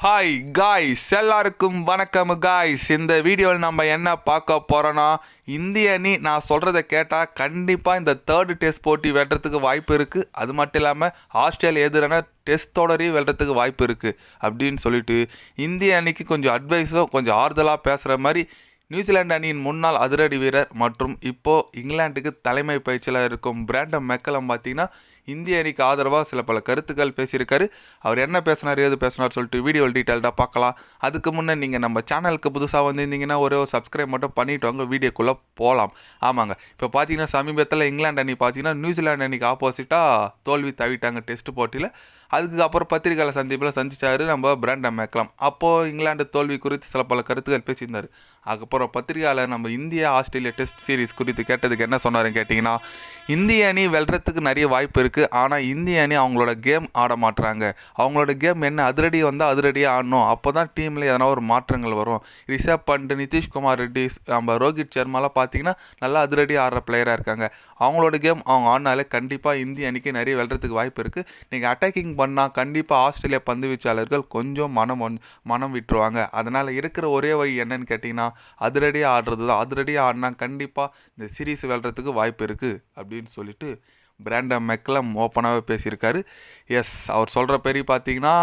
Hi guys எல்லாருக்கும் வணக்கம் guys இந்த வீடியோவில் நம்ம என்ன பார்க்க போகிறோன்னா இந்திய அணி நான் சொல்கிறத கேட்டால் கண்டிப்பாக இந்த தேர்டு டெஸ்ட் போட்டி வெட்டுறதுக்கு வாய்ப்பு இருக்குது அது மட்டும் இல்லாமல் ஆஸ்திரேலியா எதிரான டெஸ்ட் தொடரையும் வெல்றதுக்கு வாய்ப்பு இருக்குது அப்படின்னு சொல்லிட்டு இந்திய அணிக்கு கொஞ்சம் அட்வைஸும் கொஞ்சம் ஆறுதலாக பேசுகிற மாதிரி நியூசிலாந்து அணியின் முன்னாள் அதிரடி வீரர் மற்றும் இப்போது இங்கிலாந்துக்கு தலைமை பயிற்சியில் இருக்கும் பிராண்டம் மெக்கலம் பார்த்தீங்கன்னா இந்திய அணிக்கு ஆதரவாக சில பல கருத்துக்கள் பேசியிருக்காரு. அவர் என்ன பேசினார் ஏது பேசினார் சொல்லிட்டு வீடியோ டீட்டெயில்டாக பார்க்கலாம். அதுக்கு முன்னே நீங்கள் நம்ம சேனலுக்கு புதுசாக வந்திருந்தீங்கன்னா ஒரே ஒரு சப்ஸ்கிரைப் மட்டும் பண்ணிவிட்டு வாங்க வீடியோக்குள்ளே போகலாம் ஆமாங்க. இப்போ பார்த்தீங்கன்னா சமீபத்தில் இங்கிலாந்து அணி பார்த்தீங்கன்னா நியூசிலாந்து அணிக்கு ஆப்போசிட்டாக தோல்வி தவிட்டாங்க டெஸ்ட் போட்டியில். அதுக்கப்புறம் பத்திரிகையாளர் சந்திப்பில் சந்திச்சார் நம்ம பிராண்டம் மேக்கலாம் அப்போது இங்கிலாந்து தோல்வி குறித்து சில பல கருத்துக்கள் பேசியிருந்தார். அதுக்கப்புறம் பத்திரிகையாளர் நம்ம இந்தியா ஆஸ்திரேலியா டெஸ்ட் சீரிஸ் குறித்து கேட்டதுக்கு என்ன சொன்னார்னு கேட்டிங்கன்னா இந்திய அணி வெல்றதுக்கு நிறைய வாய்ப்பு இருக்குது ஆனால் இந்திய அணி அவங்களோட கேம் ஆட மாட்டுறாங்க அவங்களோட கேம் என்ன? அதிரடி வந்தால் அதிரடியாக ஆடணும். அப்போ தான் டீமில் எதனா ஒரு மாற்றங்கள் வரும். ரிஷப் பண்ட் நிதிஷ்குமார் ரெட்டி நம்ம ரோஹித் சர்மாலாம் பார்த்தீங்கன்னா நல்லா அதிரடி ஆடுற பிளேயராக இருக்காங்க. அவங்களோட கேம் அவங்க ஆடினாலே கண்டிப்பாக இந்திய அணிக்கு நிறைய வெல்றதுக்கு வாய்ப்பு இருக்குது நீங்கள் அட்டாக்கிங் பண்ணால் கண்டிப்பாக ஆஸ்திரேலியா பந்து வீச்சாளர்கள் கொஞ்சம் மனம் வந் மனம் விட்டுருவாங்க. அதனால் இருக்கிற ஒரே வழி என்னன்னு கேட்டிங்கன்னா அதிரடியாக ஆடுறது தான் அதிரடியாக ஆடினா கண்டிப்பாக இந்த சீரீஸ் வெல்றதுக்கு வாய்ப்பு இருக்குது அப்படின்னு சொல்லிட்டு பிராண்டம் மெக்லம் ஓப்பனாகவே பேசியிருக்காரு. எஸ் அவர் சொல்கிற பெரிய பார்த்தீங்கன்னா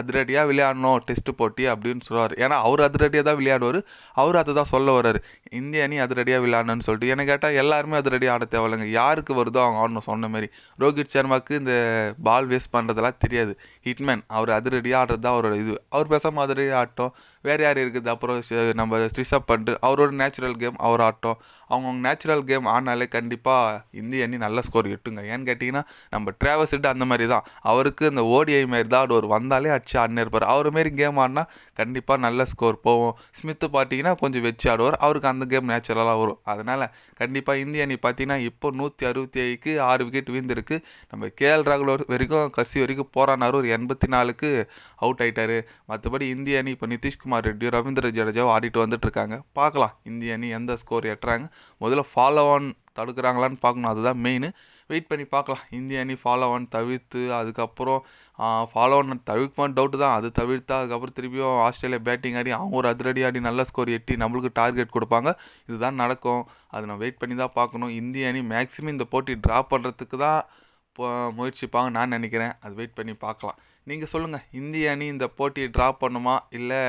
அதிரடியாக விளையாடணும் டெஸ்ட் போட்டி அப்படின்னு சொல்லுவார். ஏன்னா அவர் அதிரடியாக தான் விளையாடுவார். அவர் அதை தான் சொல்ல வர்றாரு. இந்திய அணி அதிரடியாக விளையாடணும்னு சொல்லிட்டு. என்ன கேட்டால் எல்லாருமே அதிரடியாக ஆட தேவையில்லைங்க. யாருக்கு வருதோ அவங்க ஆடணும் சொன்ன மாதிரி ரோஹித் சர்மாவுக்கு இந்த பால் வேஸ்ட் பண்ணுறதெல்லாம் தெரியாது. ஹிட்மேன் அவர் அதிரடியாக ஆடுறது தான் அவரோட இது. அவர் பேசாமல் அதிரடியாக ஆட்டோம். வேறு யார் இருக்குது? அப்புறம் நம்ம ரிஷப் பண்ணிட்டு அவரோட நேச்சுரல் கேம் அவர் ஆட்டம். அவங்கவுங்க நேச்சுரல் கேம் ஆனாலே கண்டிப்பாக இந்திய அணி நல்ல ஸ்கோர் எட்டுங்க. ஏன்னு கேட்டிங்கன்னா நம்ம ட்ராவல்ஸ்ட்டு அந்த மாதிரி தான் அவருக்கு இந்த ஓடிஐ மாரி தான் ஆடுவார் வந்தாலே அடிச்சு ஆடினே இருப்பார். அவர் மாரி கேம் ஆடினா கண்டிப்பாக நல்ல ஸ்கோர் போகும். ஸ்மித்து பார்த்தீங்கன்னா கொஞ்சம் வச்சு ஆடுவார். அவருக்கு அந்த கேம் நேச்சுரலாக வரும். அதனால் கண்டிப்பாக இந்திய அணி பார்த்தீங்கன்னா இப்போ நூற்றி அறுபத்தி ஏழுக்கு ஆறு விக்கெட் வீழ்ந்திருக்கு. நம்ம கேஎல் ராகுல் வரைக்கும் கசி வரைக்கும் போராடினார். ஒரு எண்பத்தி நாலுக்கு அவுட் ஆகிட்டார் மற்றபடி இந்திய அணி இப்போ நிதிஷ்குமார் ரெட்டி ரவீந்திர ஜடேஜாவும் ஆடிட்டு வந்துட்டு இருக்காங்க பார்க்கலாம் இந்திய அணி எந்த ஸ்கோர் எட்டுறாங்க முதல்ல ஃபாலோ ஆன் தடுக்கிறாங்களான்னு பார்க்கணும். அதுதான் மெயின் வெயிட் பண்ணி பார்க்கலாம். இந்திய அணி ஃபாலோ ஆன் தவிர்த்து அதுக்கப்புறம் ஃபாலோ ஆன் தவிர்க்குமான்னு டவுட்டு தான். அது தவிர்த்தா அதுக்கப்புறம் திருப்பியும் ஆஸ்திரேலியா பேட்டிங் ஆடி அவங்க ஒரு அதிரடி ஆடி நல்ல ஸ்கோர் எட்டி நம்மளுக்கு டார்கெட் கொடுப்பாங்க. இதுதான் நடக்கும். அது நான் வெயிட் பண்ணி தான் பார்க்கணும். இந்திய அணி மேக்ஸிமம் இந்த போட்டி ட்ரா பண்ணுறதுக்கு தான் முயற்சிப்பாங்க நான் நினைக்கிறேன். அது வெயிட் பண்ணி பார்க்கலாம். நீங்கள் சொல்லுங்கள் இந்திய அணி இந்த போட்டியை ட்ரா பண்ணுமா இல்லை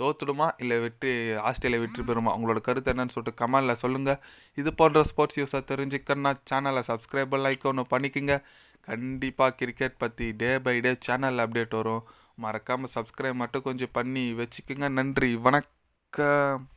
தோத்துடுமா இல்லை வெற்றி ஆஸ்திரேலியா வெற்றி பெறுமா? உங்களோட கருத்து என்னன்னு சொல்லிட்டு கமெண்டில் சொல்லுங்கள் இது போன்ற ஸ்போர்ட்ஸ் நியூஸை தெரிஞ்சுக்கன்னா சேனலை சப்ஸ்கிரைப் லைக் ஒன்று பண்ணிக்கோங்க. கண்டிப்பாக கிரிக்கெட் பற்றி டே பை டே சேனலில் அப்டேட் வரும். மறக்காமல் சப்ஸ்கிரைப் மட்டும் கொஞ்சம் பண்ணி வச்சுக்கோங்க. நன்றி வணக்கம்.